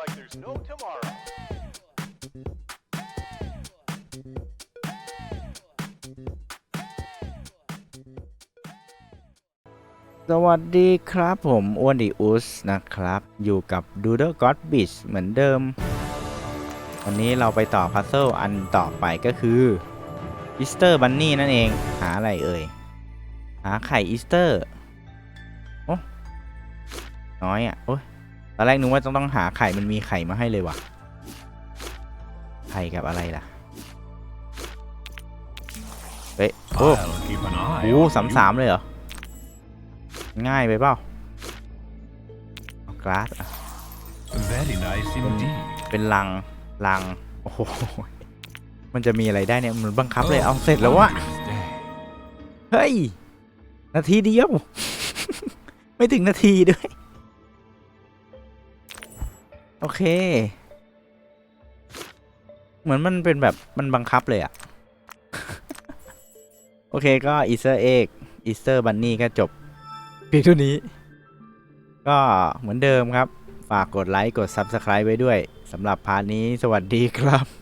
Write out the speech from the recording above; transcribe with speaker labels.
Speaker 1: like there's no tomorrow.
Speaker 2: สวัสดีครับผมอ้วนดีอุสนะครับ อยู่กับ Doodle God Beach เหมือนเดิม วันนี้เราไปต่อพัซเซิลอันต่อไปก็คืออีสเตอร์บันนี่นั่นเอง หาอะไรเอ่ย หาไข่อีสเตอร์ โอ้น้อยอะ โอ้ย อนแรกนึกว่าต้องต้องหาไข่มันมีไข่มาให้เลยว่ะ ไข่กับอะไรล่ะ เฮ้ย โอ้
Speaker 3: I'll keep an eye
Speaker 2: โอ้
Speaker 3: on
Speaker 2: สาม
Speaker 3: you.
Speaker 2: สามเลยเหรอ ง่ายไปเปล่าเอากราสอะ
Speaker 3: Very nice indeed.
Speaker 2: เป็นลังลัง โอ้โห มันจะมีอะไรได้เนี่ย มันบังคับเลย เอาเสร็จแล้ววะ
Speaker 3: Wondrous day.
Speaker 2: เฮ้ย นาทีเดียว ไม่ถึงนาทีด้วย โอเค เหมือนมันเป็นแบบมันบังคับเลยอะ โอเคก็อีสเตอร์เอ็กอีสเตอร์บันนี่ก็จบเพียงเท่านี้ ก็เหมือนเดิมครับ ฝากกดไลค์ กด Subscribe ไว้ด้วยสำหรับพาร์ทนี้สวัสดีครับ